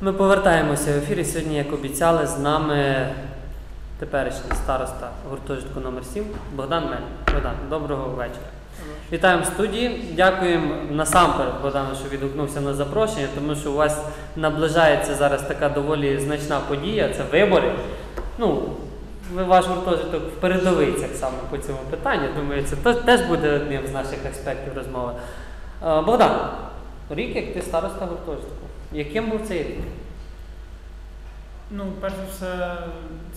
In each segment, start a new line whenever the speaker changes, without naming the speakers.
Ми повертаємося в ефір. і Сьогодні, як обіцяли, з нами теперішній староста гуртожитку номер 7 Богдан Мель. Богдан, доброго вечора. Вітаємо в студії. Дякуємо насамперед, Богдану, що відгукнувся на запрошення, тому що у вас наближається зараз така доволі значна подія це вибори. Ну, ви ваш гуртожиток в передовицях саме по цьому питанню. Думаю, це теж буде одним з наших аспектів розмови. Е, Богдан, рік як ти староста гуртожитку. Яким був цей рік?
Ну, перш за все,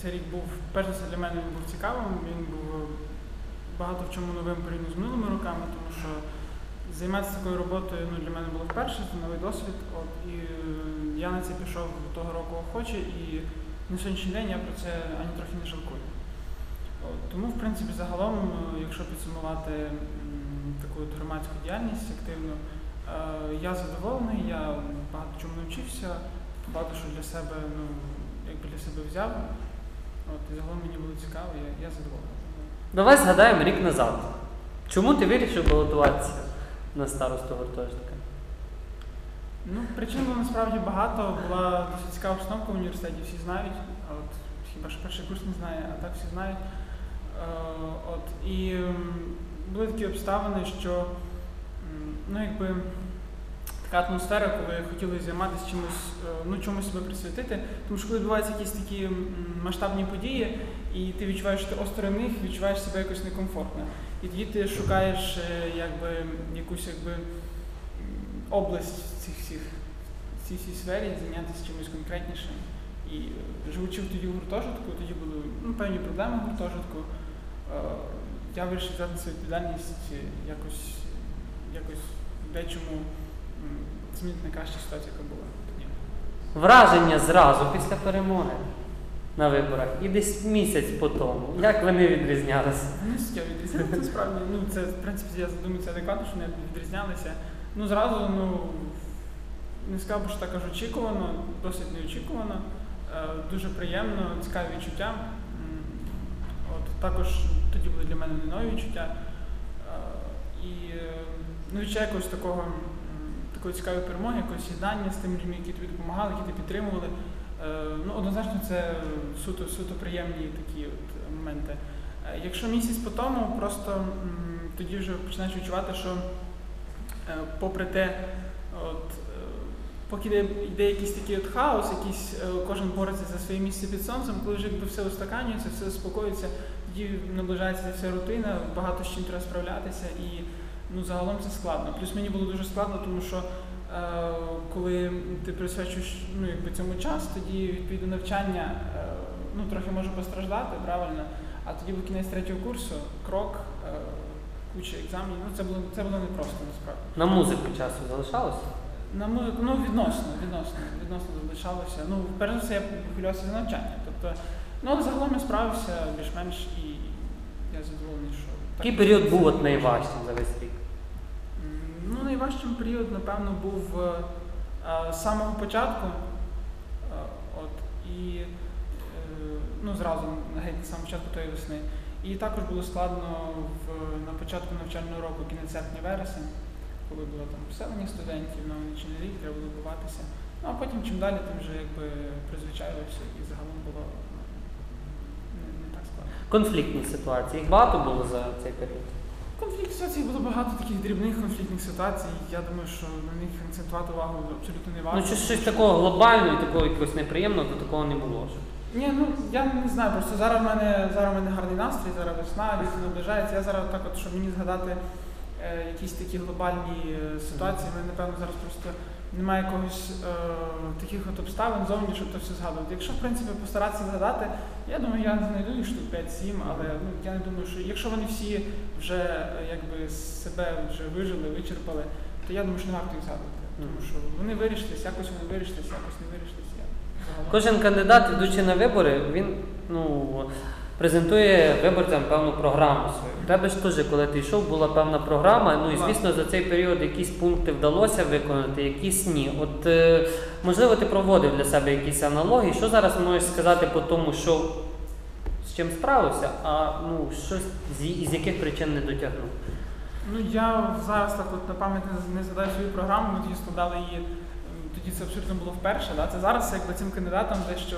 цей рік був, перш за все для мене він був цікавим. Він був багато в чому новим порівняно з минулими роками, тому що займатися такою роботою ну, для мене було вперше, це новий досвід. От, і е, я на це пішов того року охоче, і на сьогоднішній день я про це ані трохи не жалкую. От, тому, в принципі, загалом, е, якщо підсумувати м, таку громадську діяльність активну, е, я задоволений, я багато чому навчився, багато що для себе, ну, якби для себе взяв. От, і загалом мені було цікаво, я, я задоволений.
Давай згадаємо рік назад. Чому ти вирішив балотуватися на старосту гуртожитка?
Ну, причин було насправді багато. Була досить цікава обстановка в університеті, всі знають. А От, хіба що перший курс не знає, а так всі знають. Е, от, і були такі обставини, що ну, якби, така атмосфера, коли хотіли займатися чимось, е, ну, чомусь себе присвятити. Тому що коли відбуваються якісь такі масштабні події, і ти відчуваєш, що ти осторонь них, відчуваєш себе якось некомфортно. І тоді ти шукаєш е, якби, якусь якби, область цих всіх в цій всій сфері, зайнятися чимось конкретнішим. І е, живучи тоді в гуртожитку, тоді були ну, певні проблеми в гуртожитку. Я вирішив взяти на себе відповідальність якось, якось дечому м, змінити на кращу ситуацію, яка була тоді.
Враження зразу після перемоги на виборах і десь місяць по тому. Як вони відрізнялися?
Вони суттєво відрізнялися справді. Ну, це, в принципі, я думаю, це адекватно, що вони відрізнялися. Ну, зразу, ну, не сказав що так аж очікувано, досить неочікувано, е, дуже приємно, цікаві відчуття. От, також тоді були для мене не нові відчуття. Е, І е, ну, відчуття якогось такого, такої цікавої перемоги, якогось єднання з тими людьми, які тобі допомагали, які тебе підтримували. Е, Ну, однозначно, це суто, суто приємні такі от моменти. Е, Якщо місяць по тому, просто тоді вже починаєш відчувати, що е, попри те, от, поки йде, йде якийсь такий от хаос, якийсь, кожен бореться за своє місце під сонцем, коли вже якби все устаканюється, все заспокоюється, тоді наближається вся рутина, багато з чим треба справлятися, і ну, загалом це складно. Плюс мені було дуже складно, тому що е, коли ти присвячуєш ну, якби, цьому час, тоді відповідно навчання е, ну, трохи може постраждати, правильно. А тоді був кінець третього курсу, крок, е, куча екзаменів. Ну, це було, це було непросто насправді.
На музику часу залишалося?
На музику, ну відносно, відносно, відносно залишалося. Ну, перш за все, я хвилювався за навчання. Тобто, ну, але загалом я справився більш-менш і я задоволений, що.
Який період був от найважчим за весь рік?
Ну, найважчим період, напевно, був е, е, з самого початку. Е, От, і е, ну, зразу геть на самому початку тої весни. І також було складно в, на початку навчального року, кінець серпня-вересень, коли було там поселення студентів на нічний рік, треба було ховатися. Ну а потім чим далі, тим вже якби призвичаювався і загалом було
Конфліктні ситуації. Їх багато було за цей період.
Конфліктних ситуацій було багато таких дрібних конфліктних ситуацій. Я думаю, що на них акцентувати увагу абсолютно не варто.
Ну, щось, щось такого глобального і такого якогось неприємного, то такого не було.
Ні, ну я не знаю, просто зараз в мене зараз в мене гарний настрій, зараз весна, літо наближається. Я зараз так, от, щоб мені згадати е, якісь такі глобальні е, ситуації, в мене напевно зараз просто немає якогось е, таких от обставин зовні, щоб то все згадувати. Якщо в принципі постаратися згадати, я думаю, я знайду їх штук 5-7, але ну я не думаю, що якщо вони всі вже е, якби себе вже вижили, вичерпали, то я думаю, що не варто їх згадувати. Тому що вони вирішились, якось вони вирішились, якось не вирішились. Я загалом-
Кожен кандидат, йдучи на вибори, він ну, презентує виборцям певну програму свою. У тебе ж теж, коли ти йшов, була певна програма. Ну і звісно, за цей період якісь пункти вдалося виконати, якісь ні. От е, можливо, ти проводив для себе якісь аналогії. Що зараз можеш сказати по тому, що з чим справився, а ну щось з, із яких причин не дотягнув?
Ну я зараз так от на пам'ять не- не згадаю свою програму, ми тоді складали її тоді це абсолютно було вперше. Да? Це зараз якби цим кандидатам дещо,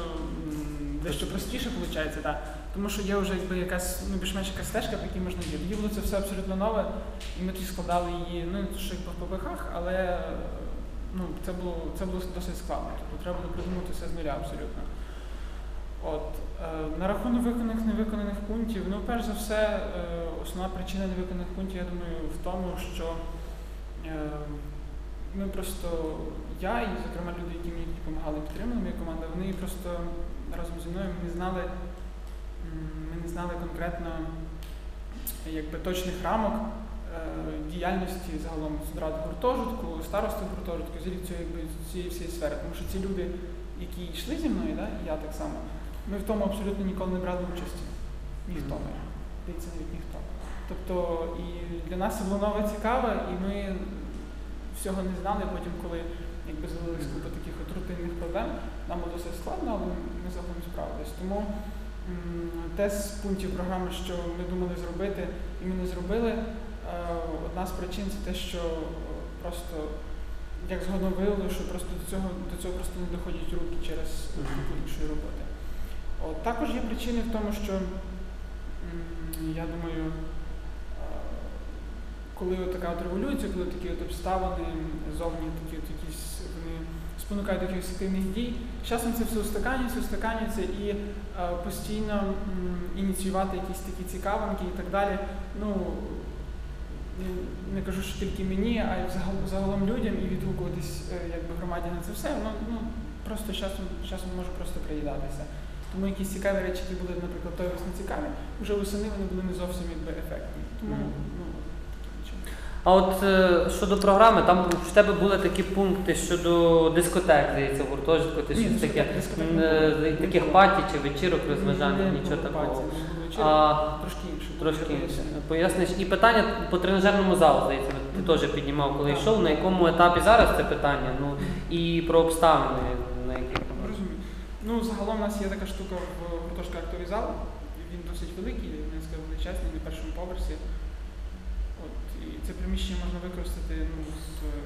дещо простіше виходить. Да? Тому що є вже якби якась ну, більш-менш якась стежка, по якій можна йти. Тоді було це все абсолютно нове, і ми тоді складали її, ну не то, що якби в ППХ, але ну, це було це було досить складно. Тобто треба було придумати все з нуля абсолютно. От, е, на рахунок виконаних невиконаних пунктів, ну, перш за все, е, основна причина невиконаних пунктів, я думаю, в тому, що е, ми просто, я і, зокрема, люди, які мені допомагали підтримали, моя команда, вони просто разом зі мною не знали, ми не знали конкретно якби, точних рамок е, діяльності загалом ради гуртожитку, старости гуртожитку, цієї, всієї сфери. Тому що ці люди, які йшли зі мною, да, і я так само, ми в тому абсолютно ніколи не брали участі. Ніхто не. Здається, навіть ніхто. Тобто і для нас це було нове цікаве, і ми всього не знали. Потім, коли якби з'явилися купа таких от рутинних проблем, нам було досить складно, але ми загалом справились. Тому те з пунктів програми, що ми думали зробити, і ми не зробили. е, Одна з причин це те, що е, просто як згодом виявилося, що просто до цього до цього просто не доходять руки через таку іншої роботи. От, також є причини в тому, що я думаю, е, коли от така от революція, коли такі от обставини зовні такі от спонукають до якихось активних дій, часом це все устаканюється, устаканюється і е, постійно м, ініціювати якісь такі цікавинки і так далі. Ну, не- кажу, що тільки мені, а й взагал- загалом людям і відгукуватись е, якби громаді на це все, воно ну, просто часом, часом може просто приїдатися. Тому якісь цікаві речі, які були, наприклад, той весни цікаві, вже восени вони були не зовсім якби ефектні. Тому таким чином.
А от е, щодо програми, там в тебе були такі пункти щодо дискотек, здається, в гуртожитку, ти
Ні,
щось таке,
дискотек
м, е, таких паті чи вечірок, розважань,
Не
нічого такого. А,
трошки інше.
Трошки інше. Поясниш. І питання по тренажерному залу, здається, ти теж піднімав, коли йшов. На якому етапі зараз це питання? Ну і про обставини, на яких
Розумію. Ну, загалом у нас є така штука в гуртожитку актовий зал. Він досить великий, не сказав величезний, на першому поверсі. Це приміщення можна використати ну, з, е,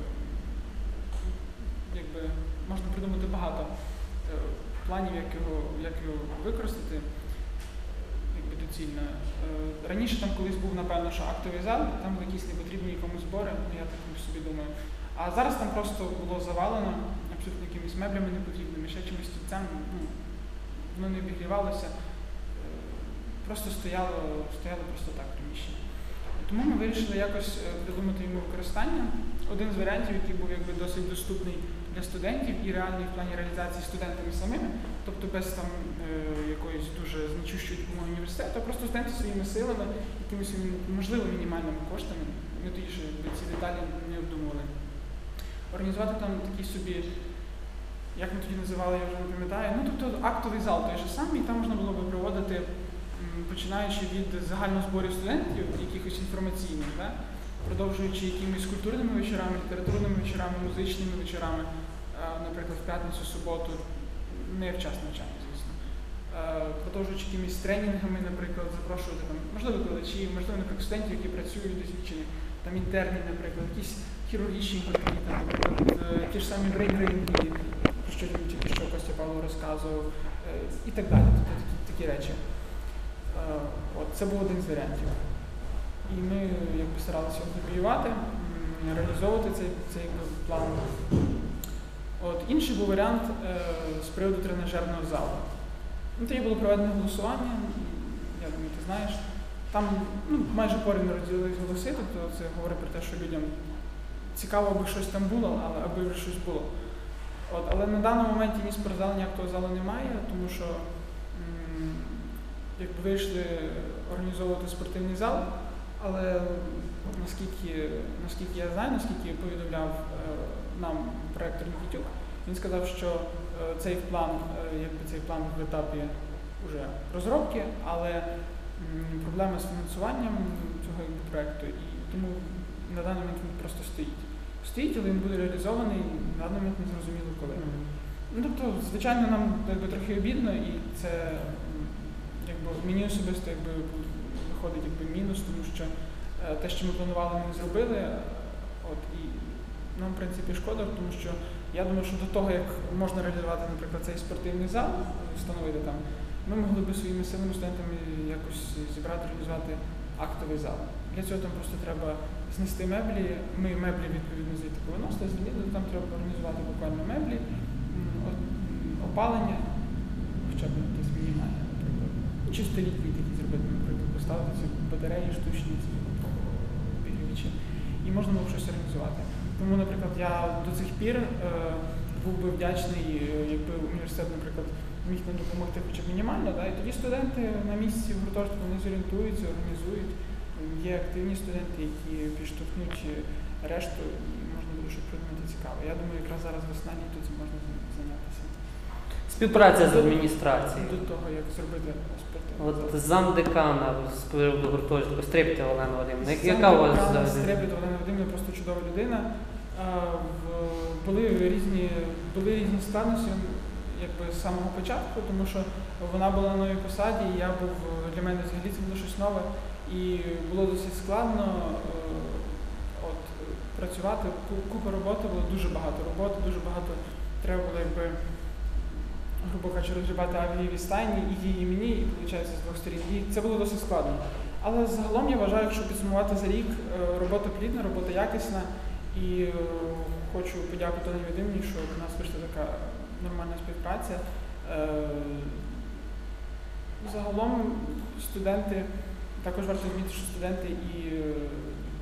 якби, можна придумати багато е, планів, як його, як його використати якби доцільно. Е, Раніше там колись був, напевно, що актовий зал, там були якісь непотрібні комусь збори, ну я так собі думаю. А зараз там просто було завалено абсолютно якимись меблями непотрібними, ще чимось стільцем, ну, воно не обігрівалося, просто стояло, стояло просто так приміщення. Тому ми вирішили якось е, придумати йому використання. Один з варіантів, який був якби досить доступний для студентів і реальний в плані реалізації студентами самими, тобто без там е, якоїсь дуже значущої допомоги університету, а просто студенти своїми силами, якимись можливо мінімальними коштами, ми тоді ще ці деталі не обдумували. Організувати там такі собі, як ми тоді називали, я вже не пам'ятаю, ну тобто актовий зал той же самий, там можна було би проводити, починаючи від загального зборів студентів, якихось інформаційних, да? продовжуючи якимись культурними вечорами, літературними вечорами, музичними вечорами, е, наприклад, в п'ятницю, суботу, не в час навчання, звісно. Е, Продовжуючи якимись тренінгами, наприклад, запрошувати там, можливо, викладачів, можливо, наприклад, студентів, які працюють досвідчені, там інтерні, наприклад, якісь хірургічні гуртки, там, наприклад, е, ті ж самі брейн-ринги, про що тільки що Костя Павло розказував, і так далі. Тобто такі, такі речі. Е, От, це був один з варіантів. І ми якби старалися копіювати, реалізовувати цей, цей якби, план. От, інший був варіант е, з приводу тренажерного залу. Ну, тоді було проведено голосування, я думаю, ти знаєш. Там ну, майже порівняно розділились голоси, тобто це говорить про те, що людям цікаво, аби щось там було, але аби вже щось було. От, але на даному моменті ні спортзалу, ні актового залу немає, тому що якби вийшли організовувати спортивний зал, але наскільки, наскільки я знаю, наскільки повідомляв е, нам проектор Нікітюк, він сказав, що е, цей план, е, якби цей план в етапі вже розробки, але м, проблема з фінансуванням цього якби, проекту, і тому на даний момент він просто стоїть. Стоїть, але він буде реалізований, на даний момент не зрозуміло коли. Ну, тобто, звичайно, нам якби, трохи обідно, і це якби, мені особисто якби, виходить якби, мінус, тому що е, те, що ми планували, ми не зробили. От, і нам, в принципі, шкода, тому що я думаю, що до того, як можна реалізувати, наприклад, цей спортивний зал, встановити там, ми могли б своїми силами студентами якось зібрати, організувати актовий зал. Для цього там просто треба знести меблі. Ми меблі відповідно звідти виносили, звільнили, там треба організувати буквально меблі, опалення, хоча б наприклад. Чисто ліквід який зробити, наприклад, поставити ці батареї штучні, ці обігрівачі. І можна було щось організувати. Тому, наприклад, я до цих пір е, був би вдячний, е, якби університет, наприклад, міг нам допомогти хоча б мінімально. Да? І тоді студенти на місці в гуртожитку вони зорієнтуються, організують. Є активні студенти, які підштовхнуть е, решту, і можна буде щось придумати цікаве. Я думаю, якраз зараз весна літо цим можна зай- зайнятися.
Співпраця з адміністрацією.
До того, як зробити
От замдекана з приводу гуртожитку, стрипте Олена
Сам
Яка у вас взагалі?
Стребіт, Олена Вадимівна просто чудова людина. Були різні, були різні складності якби, з самого початку, тому що вона була на новій посаді, і я був для мене взагалі це було щось нове. І було досить складно е, от, працювати. Ку- Купа роботи було дуже багато роботи, дуже багато треба було якби. Грубо кажучи, розгрібати авієві стайні і її, і мені, і виходить з двох сторін. І це було досить складно. Але загалом я вважаю, якщо підсумувати за рік, е, робота плідна, робота якісна. І е, хочу подякувати Олені Вадимівні, що в нас вийшла така нормальна співпраця. Е, Загалом студенти, також варто відмітити, що студенти і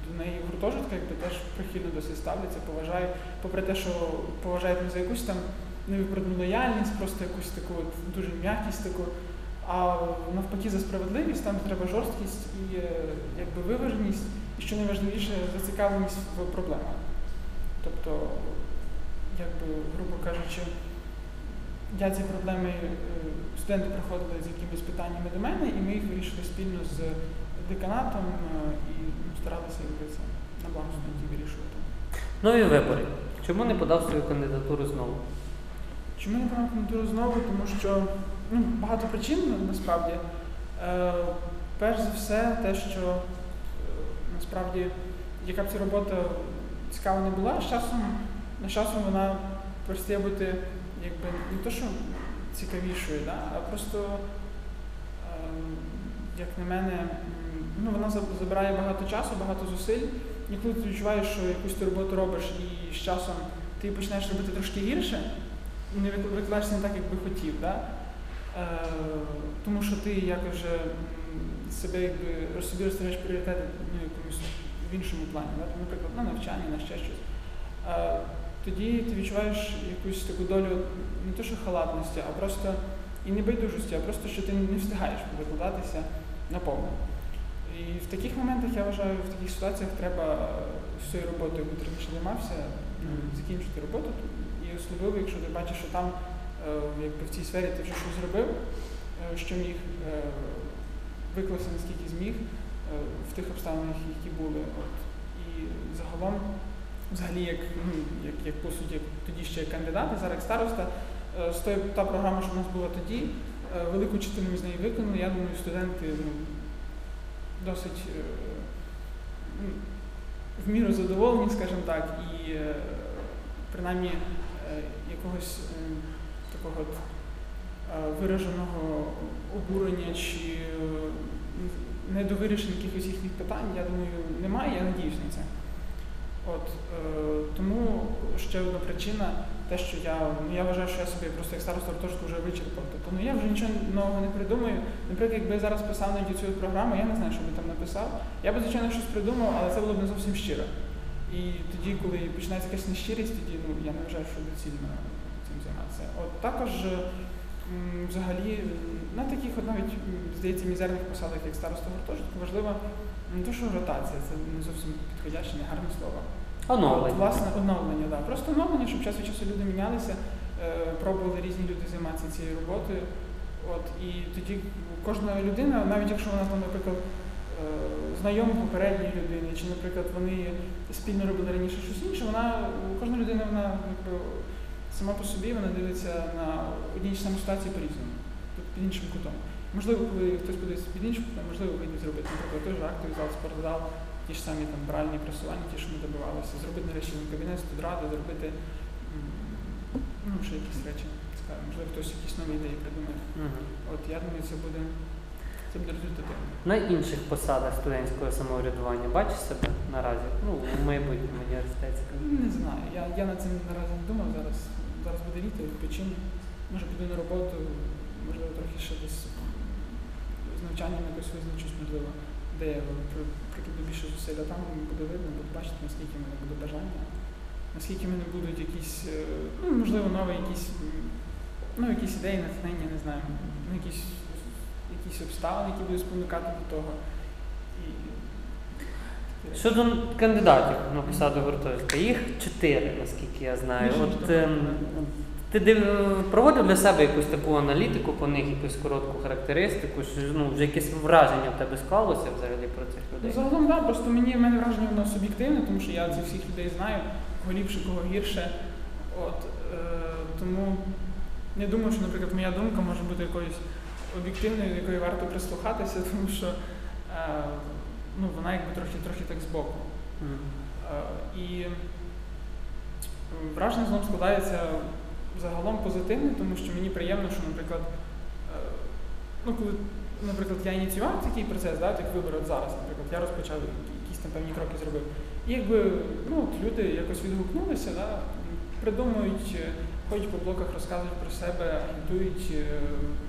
до неї гуртожитка якби теж прихильно досить ставляться, поважають, попри те, що поважають не за якусь там невиправдану лояльність, просто якусь таку от дуже м'якість таку. А навпаки за справедливість, там треба жорсткість і е, якби виваженість, і що найважливіше, зацікавленість в проблемах. Тобто, якби, грубо кажучи, я ці проблеми, е, студенти приходили з якимись питаннями до мене, і ми їх вирішили спільно з деканатом е, і ну, старалися якби це на благо студентів вирішувати.
Нові вибори. Чому не подав свою кандидатуру знову?
Чому не брав кандидатуру знову? Тому що ну, багато причин насправді. Е, перш за все, те, що е, насправді, яка б ця робота цікава не була, з часом, з часом вона перестає бути якби не то, що цікавішою, да, а просто, е, як на мене, ну, вона забирає багато часу, багато зусиль. І коли ти відчуваєш, що якусь ти роботу робиш і з часом ти починаєш робити трошки гірше, не вик- викладаєшся не так, як би хотів. Да? Е, тому що ти якось вже себе якби собі розставляєш пріоритети ну, якомусь в іншому плані, да? Наприклад, на навчання, на ще щось. Е, тоді ти відчуваєш якусь таку долю не то, що халатності, а просто і не байдужості, а просто що ти не встигаєш викладатися наповну. І в таких моментах я вважаю, в таких ситуаціях треба з цією роботою, яку ти раніше займався, ну, закінчити роботу. І особливо, якщо ти бачиш, що там е, якби в цій сфері ти вже щось зробив, е, що міг е, виклався наскільки зміг в тих обставинах, які були. От. І загалом, взагалі, як, ну, як, як по суті, як тоді ще як кандидат, і зараз як староста, та програма, що в нас була тоді, велику частину з неї виконали. Я думаю, студенти ну, досить е, ну, в міру задоволені, скажімо так, і е, принаймні е, якогось такого вираженого обурення чи недовирішення якихось їхніх питань, я думаю, немає, я надіюсь на це. От, тому ще одна причина, те, що я, ну, я вважаю, що я собі просто як староста гуртожитку вже вичерпав. Тобто ну, я вже нічого нового не придумаю. Наприклад, якби я зараз писав на цю програму, я не знаю, що би там написав. Я би, звичайно, щось придумав, але це було б не зовсім щиро. І тоді, коли починається якась нещирість, тоді ну, я не вважаю, що доцільно цим займатися. От також е, взагалі на таких навіть здається мізерних посадах, як староста гуртожитку, важлива не то, що ротація, це не зовсім підходяще, не гарне слово.
Оновлення.
власне, оновлення, да. Просто оновлення, щоб час від часу люди мінялися, е, пробували різні люди займатися цією роботою. От, і тоді кожна людина, навіть якщо вона там, наприклад, е, знайома попередньої людини, чи, наприклад, вони спільно робили раніше щось інше, вона кожна людина вона якби сама по собі вона дивиться на одній ті самій ситуації по-різному, під іншим кутом. Можливо, коли хтось подивиться під іншим кутом, можливо, вийде зробити, наприклад, той же актовий зал, спортзал, ті ж самі там бральні просування, ті, що ми добивалися, зробити нарешті кабінет студради, зробити ну, ще якісь речі, скажімо, можливо, хтось якісь нові ідеї придумає.
Мгм.
От я думаю, це буде це буде результативно.
На інших посадах студентського самоврядування бачиш себе наразі? Ну, в майбутньому університетському.
Не знаю. Я, я над цим наразі не думав. Зараз зараз буде літо, відпочину. Може піду на роботу, можливо, трохи ще десь з навчанням якось визначусь, можливо, де я при- прикладу більше зусиль, а там буде видно, буду бачити, наскільки в мене буде бажання, наскільки в мене будуть якісь, е, ну, можливо, нові якісь, ну, якісь ідеї, натхнення, не знаю, ну, якісь, якісь обставини, які будуть спонукати до того. І.
Щодо кандидатів на посаду гуртожитка, їх чотири, наскільки я знаю. От, ем. Ти див- проводив для себе якусь таку аналітику по них, якусь коротку характеристику, що ну, вже якесь враження в тебе склалося взагалі про цих
Ну,
людей?
загалом, так, просто мені в мене враження воно суб'єктивне, тому що я цих всіх людей знаю, кого ліпше, кого гірше. От, е, тому не думаю, що, наприклад, моя думка може бути якоюсь об'єктивною, до якої варто прислухатися, тому що е, ну, вона якби трохи, трохи так збоку.
Мгм.
Е, І враження загалом складається загалом позитивне, тому що мені приємно, що, наприклад, е, ну, коли, наприклад, я ініціював такий процес, да, от як вибори от зараз, наприклад, я розпочав якісь там певні кроки зробив. І якби ну, от люди якось відгукнулися, да, придумують, е, ходять по блоках, розказують про себе, агітують, е,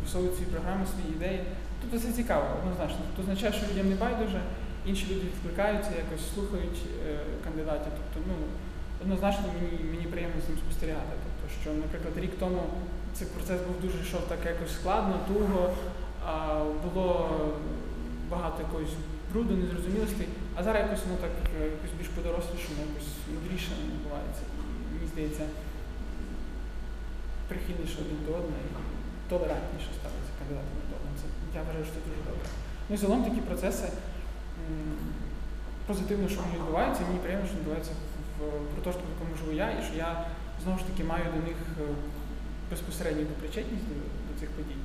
висовують свої програми, свої ідеї. Тобто це цікаво, однозначно. Це означає, що людям не байдуже, інші люди відкликаються, якось слухають кандидатів. Тобто, ну, однозначно мені, мені приємно з ним спостерігати. Тобто, що, наприклад, рік тому цей процес був дуже йшов так якось складно, туго, було багато якоїсь бруду, незрозумілостей, а зараз якось воно так якось більш подорослішано, якось мудріше відбувається. Мені здається, прихильніше один до одного і толерантніше ставиться кандидатами до одного. Це я вважаю, що це дуже добре. Ну і загалом такі процеси позитивно, що вони відбуваються, і мені приємно, що відбуваються в гуртожитку, в якому живу я, і що я знову ж таки маю до них е, безпосередню причетність до, до цих подій.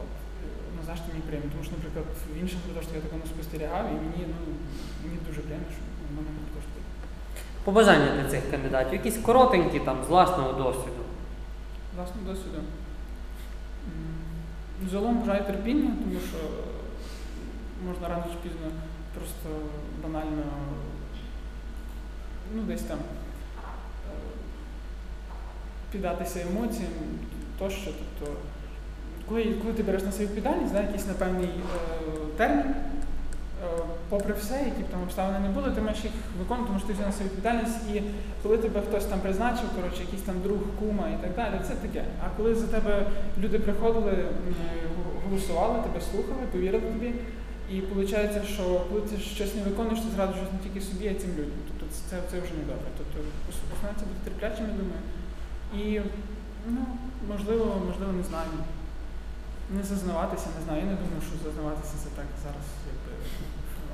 От, е, однозначно мені приємно, тому що, наприклад, в інших гуртожитках я такому спостерігав, і мені, ну, мені дуже приємно, що в мене гуртожиток.
Побажання для цих кандидатів, якісь коротенькі там з власного досвіду.
Власне досвіду. М, Загалом бажаю терпіння, тому що можна рано чи пізно просто банально ну, десь там піддатися емоціям тощо. Тобто, коли, коли ти береш на себе відповідальність, да, якийсь напевний е, термін, е, попри все, які б там обставини не були, ти маєш їх виконувати, тому що ти взяв на себе відповідальність, і коли тебе хтось там призначив, коротше, якийсь там друг, кума і так далі, це таке. А коли за тебе люди приходили, голосували, тебе слухали, повірили тобі, і виходить, що коли ти щось не виконуєш, ти зрадиш не тільки собі, а й цим людям. Тобто це, це, вже не добре. Тобто основне бути терплячим, я думаю. І ну, можливо, можливо, не знаю. Не зазнаватися, не знаю. Я не думаю, що зазнаватися це так зараз якби,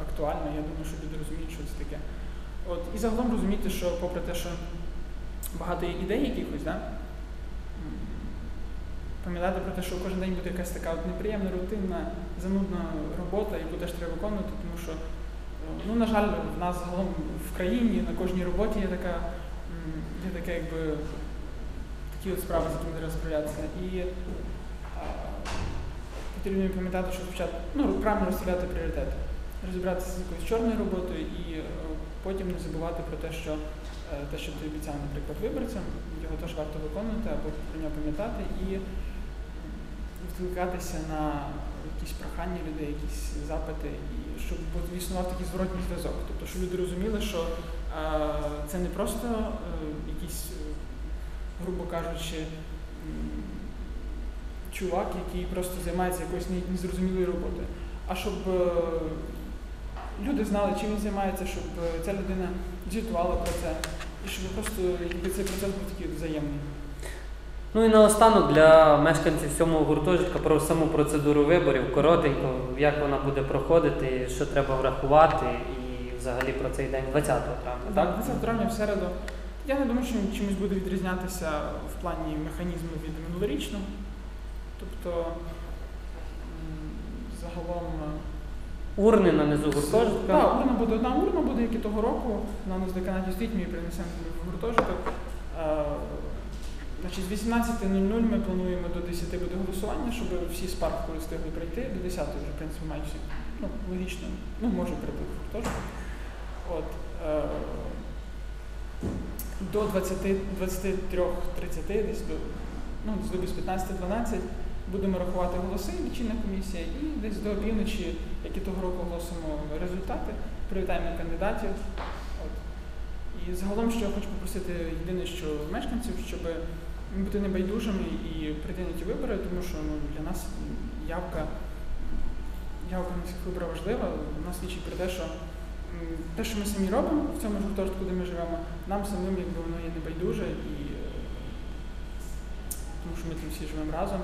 актуально. Я думаю, що люди розуміють, що це таке. От, і загалом розуміти, що попри те, що багато є ідей якихось, да? пам'ятати про те, що кожен день буде якась така от неприємна, рутинна, занудна робота, яку теж треба виконувати, тому що, е, ну, на жаль, в нас загалом в країні на кожній роботі є така, є таке, якби такі от справи, з якими треба справлятися. І потрібно пам'ятати, що спочатку ну, правильно розставляти пріоритети, розібратися з якоюсь чорною роботою і е, потім не забувати про те, що е, те, що ти обіцяв, наприклад, виборцям, його теж варто виконувати або про нього пам'ятати і відкликатися на якісь прохання людей, якісь запити, і щоб існував такий зворотній зв'язок. Тобто, щоб люди розуміли, що е, це не просто е, е, грубо кажучи, чувак, який просто займається якоюсь незрозумілою роботою, а щоб е, люди знали, чим він займається, щоб е, ця людина звітувала про це, і щоб просто якби цей процес був такий взаємний.
Ну і наостанок для мешканців сьомого гуртожитка про саму процедуру виборів, коротенько, як вона буде проходити, що треба врахувати, і взагалі про цей день 20 травня.
Так, 20 травня в середу. Я не думаю, що він чимось буде відрізнятися в плані механізму від минулорічного. Тобто загалом е,
урни на низу гуртожитка.
Так, урна буде одна урна, буде як і того року. Вона нас деканаті стоїть, ми її принесемо в гуртожиток. Е, Значить, з 18.00 ми плануємо до 10 буде голосування, щоб всі з парку встигли прийти. До 10 вже, в принципі, всі. Ну, логічно, ну, може прийти в гуртожиток. От, е, до 20, 23.30, десь до, ну, десь до без 15-12 будемо рахувати голоси, лічильна комісія, і десь до півночі, як і того року, оголосимо результати, привітаємо кандидатів. От. І загалом, що я хочу попросити єдине, що мешканців, щоб бути небайдужими і прийти на ті вибори, тому що ну, для нас явка, явка на всіх виборах важлива. У нас свідчить про те, що те, що ми самі робимо в цьому ж гуртожитку, де ми живемо, нам самим якби воно є небайдуже, і, е, тому що ми там всі живемо разом,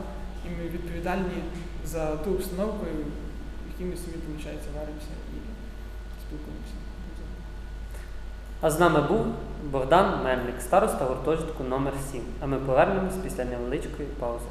і ми відповідальні за ту обстановку, в якій ми самі, виходить, варимося і спілкуємося.
А з нами був Богдан Мельник, староста гуртожитку номер 7 А ми повернемось після невеличкої паузи.